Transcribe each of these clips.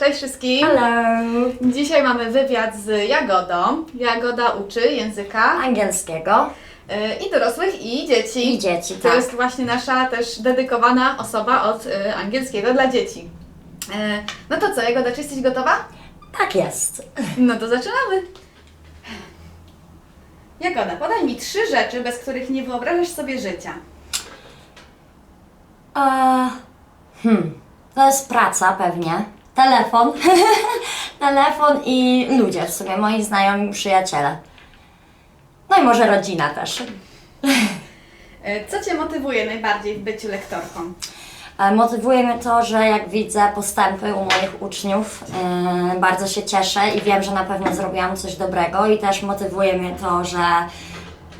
Cześć wszystkim! Hello! Dzisiaj mamy wywiad z Jagodą. Jagoda uczy języka Angielskiego y, i dorosłych, i dzieci. i dzieci, To tak. jest właśnie nasza też dedykowana osoba od y, angielskiego dla dzieci. Y, No to co, Jagoda, czy jesteś gotowa? Tak jest. No to zaczynamy. Jagoda, podaj mi trzy rzeczy, bez których nie wyobrażasz sobie życia. E, hmm, to jest praca pewnie. Telefon. Telefon i ludzie w sumie, moi znajomi, przyjaciele. No i może rodzina też. Y, Co Cię motywuje najbardziej w byciu lektorką? E, Motywuje mnie to, że jak widzę postępy u moich uczniów, e, bardzo się cieszę i wiem, że na pewno zrobiłam coś dobrego i też motywuje mnie to, że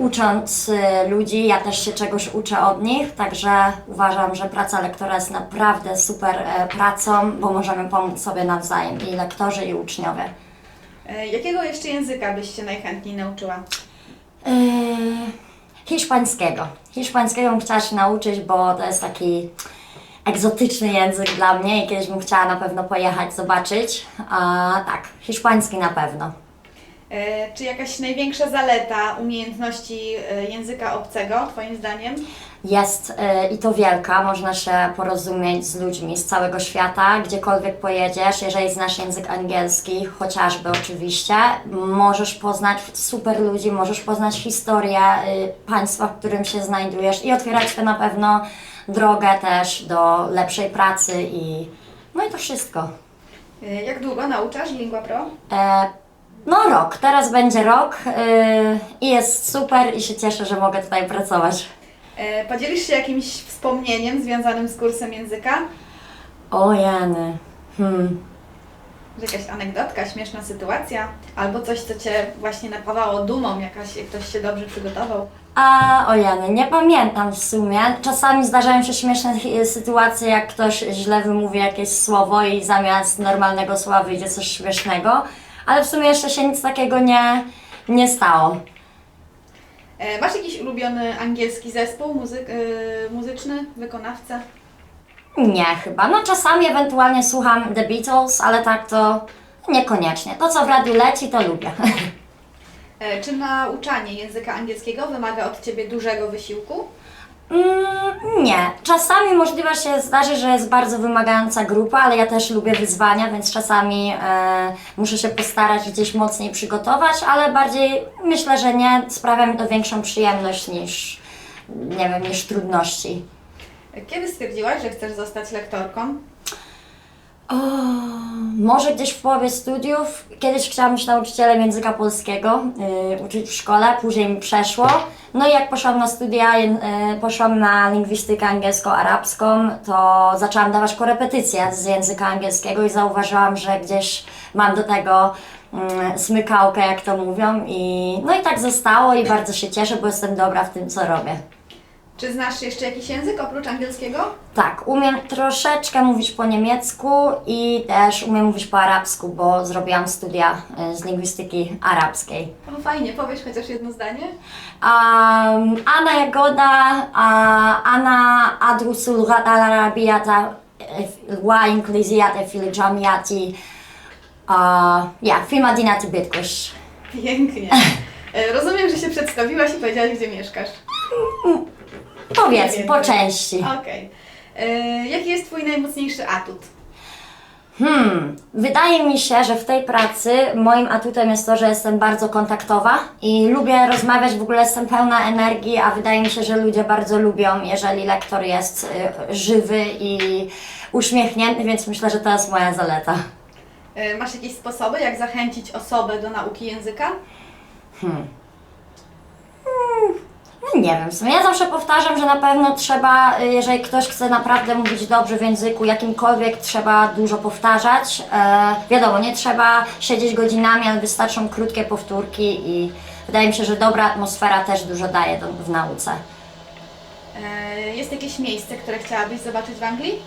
ucząc e, ludzi, ja też się czegoś uczę od nich, także uważam, że praca lektora jest naprawdę super e, pracą, bo możemy pomóc sobie nawzajem i lektorzy i uczniowie. Y, Jakiego jeszcze języka byś się najchętniej nauczyła? E, hiszpańskiego. Hiszpańskiego bym chciała się nauczyć, bo to jest taki egzotyczny język dla mnie i kiedyś bym chciała na pewno pojechać, zobaczyć. A tak, hiszpański na pewno. E, Czy jakaś największa zaleta umiejętności e, języka obcego, Twoim zdaniem? Jest e, i to wielka, można się porozumieć z ludźmi z całego świata, gdziekolwiek pojedziesz, jeżeli znasz język angielski, chociażby oczywiście, możesz poznać super ludzi, możesz poznać historię y, państwa, w którym się znajdujesz i otwierać to na pewno drogę też do lepszej pracy i no i to wszystko. Jak długo nauczasz Lingua Pro? E, no rok, teraz będzie rok y, i jest super i się cieszę, że mogę tutaj pracować. E, Podzielisz się jakimś wspomnieniem związanym z kursem języka? O Jany. Hmm. Że Jakaś anegdotka, śmieszna sytuacja? Albo coś, co Cię właśnie napawało dumą, jakaś, jak ktoś się dobrze przygotował? A o Jany, nie pamiętam w sumie. Czasami zdarzają się śmieszne sytuacje, jak ktoś źle wymówi jakieś słowo i zamiast normalnego słowa wyjdzie coś śmiesznego, ale w sumie jeszcze się nic takiego nie, nie stało. E, Masz jakiś ulubiony angielski zespół muzyk, e, muzyczny, wykonawca? Nie chyba. No czasami ewentualnie słucham The Beatles, ale tak to niekoniecznie. To co w radiu leci, to lubię. E, Czy nauczanie języka angielskiego wymaga od Ciebie dużego wysiłku? Mm, nie. Czasami możliwe się zdarzy, że jest bardzo wymagająca grupa, ale ja też lubię wyzwania, więc czasami e, muszę się postarać gdzieś mocniej przygotować, ale bardziej myślę, że nie. Sprawia mi to większą przyjemność niż, nie wiem, niż trudności. Kiedy stwierdziłaś, że chcesz zostać lektorką? Może gdzieś w połowie studiów. Kiedyś chciałam być nauczycielem języka polskiego, y, uczyć w szkole, później mi przeszło. No i jak poszłam na studia, y, poszłam na lingwistykę angielsko-arabską, to zaczęłam dawać korepetycje z języka angielskiego i zauważyłam, że gdzieś mam do tego mm, smykałkę, jak to mówią. I, no i tak zostało i bardzo się cieszę, bo jestem dobra w tym, co robię. Czy znasz jeszcze jakiś język oprócz angielskiego? Tak, umiem troszeczkę mówić po niemiecku i też umiem mówić po arabsku, bo zrobiłam studia y, z lingwistyki arabskiej. O, fajnie, powiesz chociaż jedno zdanie? Um, Ana Jagoda, uh, Ana adrusul lughat al-arabiyata wa ingliziyata fil jamiati uh, ja, fi madinati Bydgoszcz. Pięknie. E, Rozumiem, że się przedstawiłaś i powiedziałaś, gdzie mieszkasz. Powiedz, po więcej. części. Okej. E, Jaki jest Twój najmocniejszy atut? Hmm, wydaje mi się, że w tej pracy moim atutem jest to, że jestem bardzo kontaktowa i lubię rozmawiać, w ogóle jestem pełna energii, a wydaje mi się, że ludzie bardzo lubią, jeżeli lektor jest y, żywy i uśmiechnięty, więc myślę, że to jest moja zaleta. E, Masz jakieś sposoby, jak zachęcić osobę do nauki języka? No nie wiem, w sumie ja zawsze powtarzam, że na pewno trzeba, y, jeżeli ktoś chce naprawdę mówić dobrze w języku jakimkolwiek, trzeba dużo powtarzać. E, wiadomo, nie trzeba siedzieć godzinami, ale wystarczą krótkie powtórki i wydaje mi się, że dobra atmosfera też dużo daje do, w nauce. E, Jest jakieś miejsce, które chciałabyś zobaczyć w Anglii?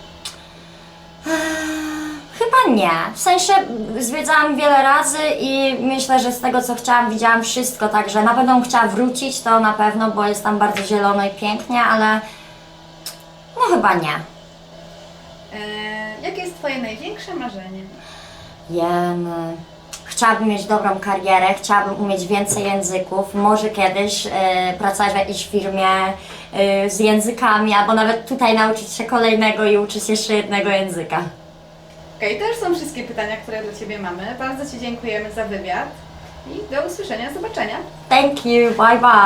Chyba nie. W sensie zwiedzałam wiele razy i myślę, że z tego co chciałam widziałam wszystko, także na pewno bym chciała wrócić, to na pewno, bo jest tam bardzo zielono i pięknie, ale no chyba nie. E, Jakie jest Twoje największe marzenie? Jen. Chciałabym mieć dobrą karierę, chciałabym umieć więcej języków, może kiedyś e, pracować w jakiejś firmie e, z językami, albo nawet tutaj nauczyć się kolejnego i uczyć jeszcze jednego języka. Okej, to już są wszystkie pytania, które do Ciebie mamy. Bardzo Ci dziękujemy za wywiad i do usłyszenia, zobaczenia. Thank you, bye bye.